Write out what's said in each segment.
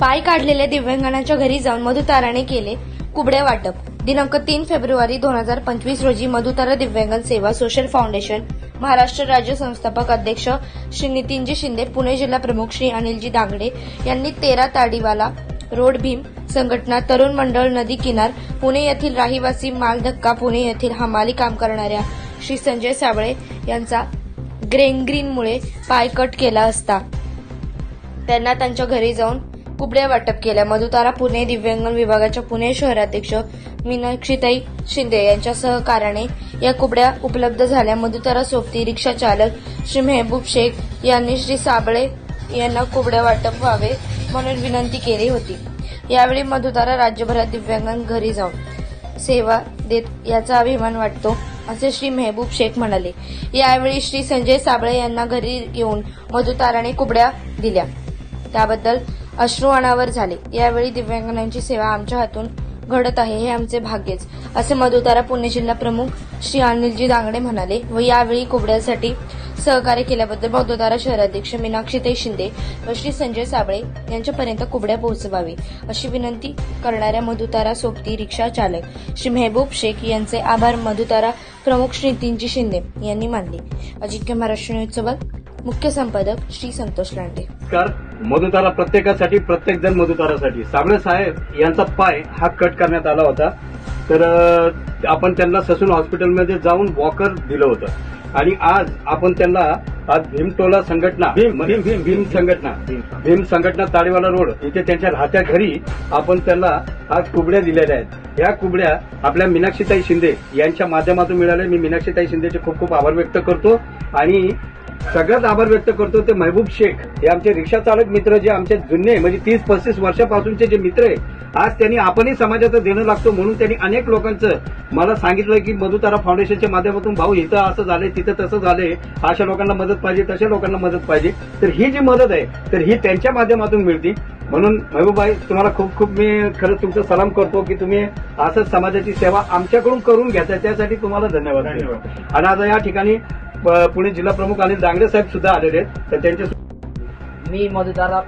पाय काढलेल्या दिव्यांगांच्या घरी जाऊन मधुताराने केले कुबड्या वाटप. दिनांक तीन फेब्रुवारी दोन हजार पंचवीस रोजी मधुतारा दिव्यांगन सेवा सोशल फाउंडेशन महाराष्ट्र राज्य संस्थापक अध्यक्ष श्री नितीनजी शिंदे पुणे जिल्हा प्रमुख श्री अनिलजी दांगडे यांनी तेरा ताडीवाला रोड भीम संघटना तरुण मंडळ नदी किनार पुणे येथील राहिवासी मालधक्का पुणे येथील हमाली काम करणाऱ्या श्री संजय साबळे यांचा ग्रेंग्रीनमुळे पाय कट केला असता. त्यांना त्यांच्या घरी जाऊन कुबड्या वाटप केल्या. मधुतारा पुणे दिव्यांगन विभागाच्या पुणे शहराध्यक्ष मीनाक्षीताई शिंदे यांच्या सहकार्याने या कुबड्या उपलब्ध झाल्या. मधुतारा सोबती रिक्षा चालक श्री मेहबूब शेख यांनी श्री साबळे यांना कुबड्या वाटप व्हावे म्हणून विनंती केली होती. यावेळी मधुतारा राज्यभरात दिव्यांगां घरी जाऊन सेवा देत याचा अभिमान वाटतो असे श्री मेहबूब शेख म्हणाले. यावेळी श्री संजय साबळे यांना घरी येऊन मधुताराने कुबड्या दिल्या. त्याबद्दल अश्रू अनावर झाले. यावेळी दिव्यांगांची सेवा आमच्या हातून घडत आहे हे आमचे भाग्यच. असे मधुतारा पुणे जिल्हा प्रमुख श्री अनिलजी दांगडे म्हणाले व यावेळी कोबड्यासाठी सहकार्य केल्याबद्दल मधुतारा शहराध्यक्ष मीनाक्षीताई शिंदे व श्री संजय साबळे यांच्यापर्यंत कुबड्या पोहोचवावी अशी विनंती करणाऱ्या मधुतारा सोबती रिक्षा चालक श्री मेहबूब शेख यांचे आभार मधुतारा प्रमुख श्री नितीनजी शिंदे यांनी मानले. अजिंक्य महाराष्ट्र न्यूज सोबत मुख्य संपादक श्री संतोष लांडे. नमस्कार. मधुतारा प्रत्येकासाठी प्रत्येक जण मधुतारासाठी साबळे साहेब यांचा पाय हा कट करण्यात आला होता. तर आपण त्यांना ससून हॉस्पिटलमध्ये जाऊन वॉकर दिलं होतं. आणि आज आपण त्यांना आज भीमटोला संघटना भीम भीम भीम भीम संघटना भीम. संघटना ताळीवाला रोड इथे त्यांच्या राहत्या घरी आपण त्यांना आज कुबड्या दिलेल्या आहेत. या कुबड्या आपल्या मीनाक्षीताई शिंदे यांच्या माध्यमातून मिळाल्या. मी मीनाक्षीताई शिंदेचे खूप खूप आभार व्यक्त करतो. आणि सगळ्यात आभार व्यक्त करतो ते महबूब शेख. हे आमचे रिक्षा चालक मित्र जे आमचे जुने म्हणजे तीस पस्तीस वर्षापासूनचे जे मित्र आहे आज त्यांनी आपणही समाजाचं देणं लागतो म्हणून त्यांनी अनेक लोकांचं मला सांगितलं की मधुतारा फाउंडेशनच्या माध्यमातून भाऊ इथं असं झालंय तिथं तसं झालंय अशा लोकांना मदत पाहिजे तशा लोकांना मदत पाहिजे. तर ही जी मदत आहे तर ही त्यांच्या माध्यमातून मिळते. म्हणून महबूबाई तुम्हाला खूप खूप मी खरंच तुमचं सलाम करतो की तुम्ही असंच समाजाची सेवा आमच्याकडून करून घेताय. त्यासाठी तुम्हाला धन्यवाद. आणि आता या ठिकाणी पुणे जिल्हा प्रमुख अनिल दांगडे साहेब सुद्धा आलेले आहेत. तर त्यांचे मी मधुतारा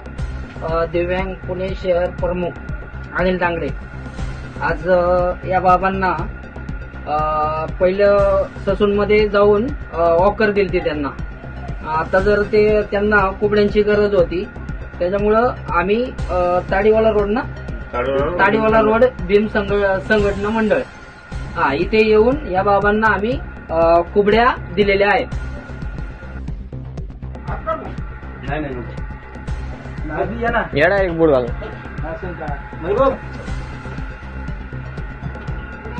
अ, दिव्यांग पुणे शहर प्रमुख अनिल दांगडे. आज या बाबांना पहिलं ससूनमध्ये जाऊन ऑकर दिलती त्यांना. आता जर ते त्यांना कुबड्यांची गरज होती त्याच्यामुळं आम्ही ताडीवाला रोड ना? ताडीवाला रोड भीम संघ- संघटना मंडळ. हा इथे येऊन या बाबांना आम्ही कुबड्या दिलेल्या आहेत. नाही नाही येडा एक बुड घाल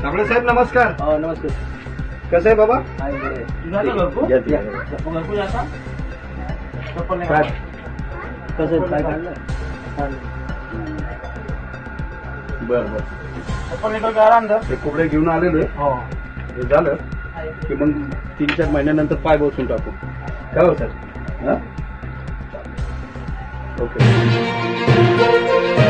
साबळे साहेब नमस्कार. नमस्कार. कसं आहे बाबा? या, या. काय? कसं काय काढलं बरं बरं. ते कुबडे घेऊन आलेले हे झालं. की मग तीन चार महिन्यानंतर पाय बसून टाकू. काय हो? Sir okay.